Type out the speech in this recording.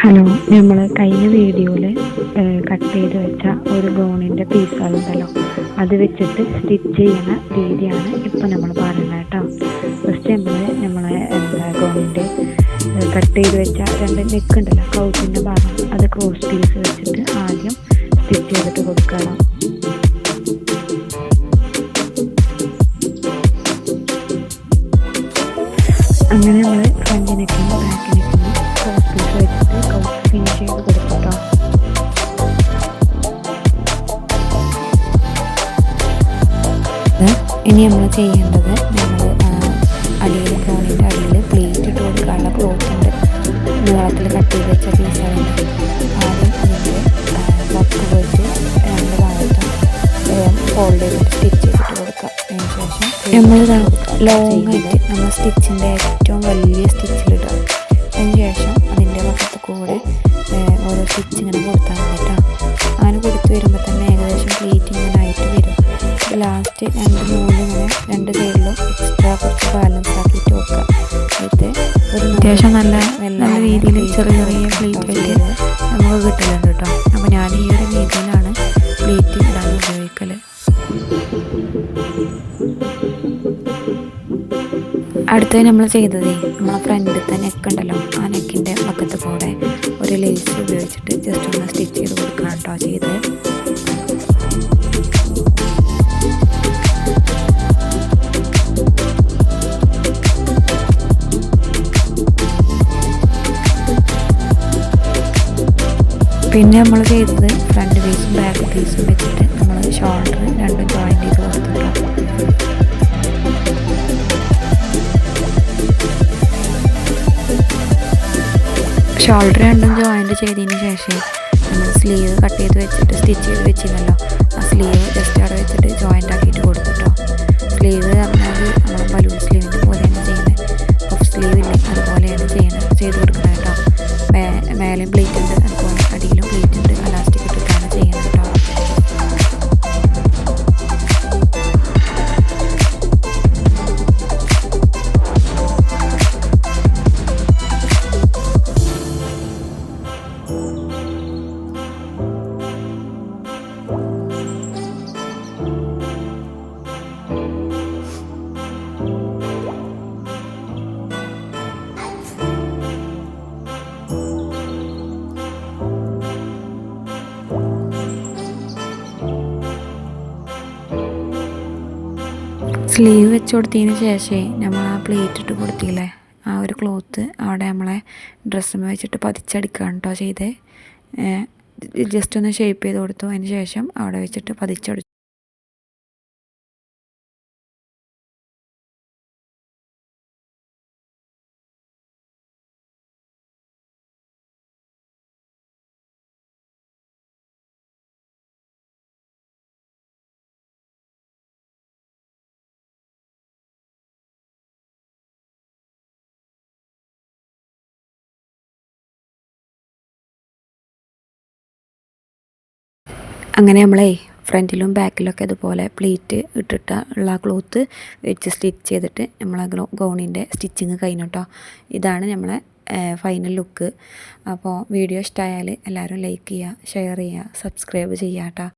Hello നമ്മൾ കഴിഞ്ഞ വീഡിയോയിൽ കട്ട് ചെയ്ത് വെച്ച ഒരു ഗോണിന്റെ പീസുകളുണ്ടല്ലോ അത് വെച്ചിട്ട് സ്റ്റിച്ച് ചെയ്യുന്ന രീതിയാണ് ഇപ്പോൾ നമ്മൾ പറയുന്നത് കേട്ടോ. ഫസ്റ്റ് നമ്മൾ നമ്മളെ എന്താ ഗൗണിന്റെ കട്ട് ചെയ്ത് വെച്ച രണ്ട് നെക്ക് ഉണ്ടല്ലോ കൗച്ചിന്റെ ഭാഗം. അത് ക്രോസ് പീസ് വെച്ചിട്ട് ആദ്യം സ്റ്റിച്ച് ചെയ്തിട്ട് കൊടുക്കണം. അങ്ങനെ നമ്മൾ ഫ്രണ്ട് നെക്കിനും ബാക്ക് നെക്കിനും ഇനി നമ്മൾ ചെയ്യേണ്ടത് നമ്മൾ അടിയിൽ ഫോണിന്റെ അടിയിൽ പ്ലേറ്റ് ഇട്ട് കൊടുക്കാനുള്ള ക്ലോത്ത് ഉണ്ട്. നീളത്തിൽ കട്ട് ചെയ്ത് വെച്ച പീസാണ് ആദ്യം അതിന്റെ വർക്ക് പോയിട്ട് രണ്ട് ഭാഗത്തും ഫോൾഡ് ചെയ്തിട്ട് സ്റ്റിച്ച് ചെയ്തിട്ട് കൊടുക്കുക. അതിന് ശേഷം നമ്മളിതാ ലോങ് ആയിട്ട് നമ്മൾ സ്റ്റിച്ചിന്റെ ഏറ്റവും വലിയ സ്റ്റിച്ചിലിടുക അതിന് ശേഷം അതിന്റെ വക്കത്ത് കൂടെ ഓരോ സ്റ്റിച്ച് അത്യാവശ്യം നല്ല നല്ല രീതിയിൽ ചെറിയ ചെറിയ പ്ലേറ്റ് ആയിട്ട് നമുക്ക് കിട്ടലുണ്ട് കേട്ടോ. അപ്പോൾ ഞാൻ ഈ ഒരു രീതിയിലാണ് പ്ലേറ്റ് ഇടാൻ ഉപയോഗിക്കൽ അടുത്തത് നമ്മൾ ചെയ്തതേ നമ്മളെ ഫ്രണ്ടിലത്തെ നെക്ക് ഉണ്ടല്ലോ ആ നെക്കിന്റെ പക്കത്ത് കൂടെ ഒരു ലേസ് ഉപയോഗിച്ചിട്ട് ജസ്റ്റ് ഒന്ന് സ്റ്റിച്ച് ചെയ്ത് കൊടുക്കണം കേട്ടോ ചെയ്തത്. പിന്നെ നമ്മൾ ചെയ്തത് ഫ്രണ്ട് പീസും ബാക്ക് പീസും വെച്ചിട്ട് നമ്മൾ ഷോൾഡർ രണ്ടും ജോയിൻ ചെയ്ത് കൊടുത്തിട്ടുണ്ട്. ഷോൾഡർ രണ്ടും ജോയിന്റ് ചെയ്തതിന് ശേഷം നമ്മൾ സ്ലീവ് കട്ട് ചെയ്ത് വെച്ചിട്ട് സ്റ്റിച്ച് ചെയ്ത് വെച്ചിരുന്നല്ലോ. ആ സ്ലീവ് ജസ്റ്റ് അവിടെ വെച്ചിട്ട് ജോയിന്റ് ആക്കിയിട്ട് കൊടുത്തിട്ടോ. സ്ലീവ് സ്ലീവ് വെച്ച് കൊടുത്തതിന് ശേഷമേ നമ്മൾ ആ പ്ലേറ്റ് ഇട്ട് കൊടുത്തില്ലേ? ആ ഒരു ക്ലോത്ത് അവിടെ നമ്മളെ ഡ്രസ്സുമേ വെച്ചിട്ട് പതിച്ചടിക്കുകയാണ് കേട്ടോ ചെയ്തേ. ജസ്റ്റ് ഒന്ന് ഷേപ്പ് ചെയ്ത് കൊടുത്തു. അതിന് ശേഷം അവിടെ വെച്ചിട്ട് പതിച്ചടിച്ചു അങ്ങനെ നമ്മളെ ഫ്രണ്ടിലും ബാക്കിലൊക്കെ അതുപോലെ പ്ലേറ്റ് ഇട്ടിട്ട് ഉള്ള ക്ലോത്ത് വെച്ച് സ്റ്റിച്ച് ചെയ്തിട്ട് നമ്മളെ ഗൗണിന്റെ സ്റ്റിച്ചിങ് കഴിഞ്ഞു കേട്ടോ ഇതാണ് നമ്മളെ ഫൈനൽ ലുക്ക് അപ്പോൾ വീഡിയോ ഇഷ്ടമായാൽ എല്ലാവരും ലൈക്ക് ചെയ്യുക ഷെയർ ചെയ്യുക സബ്സ്ക്രൈബ് ചെയ്യുക കേട്ടോ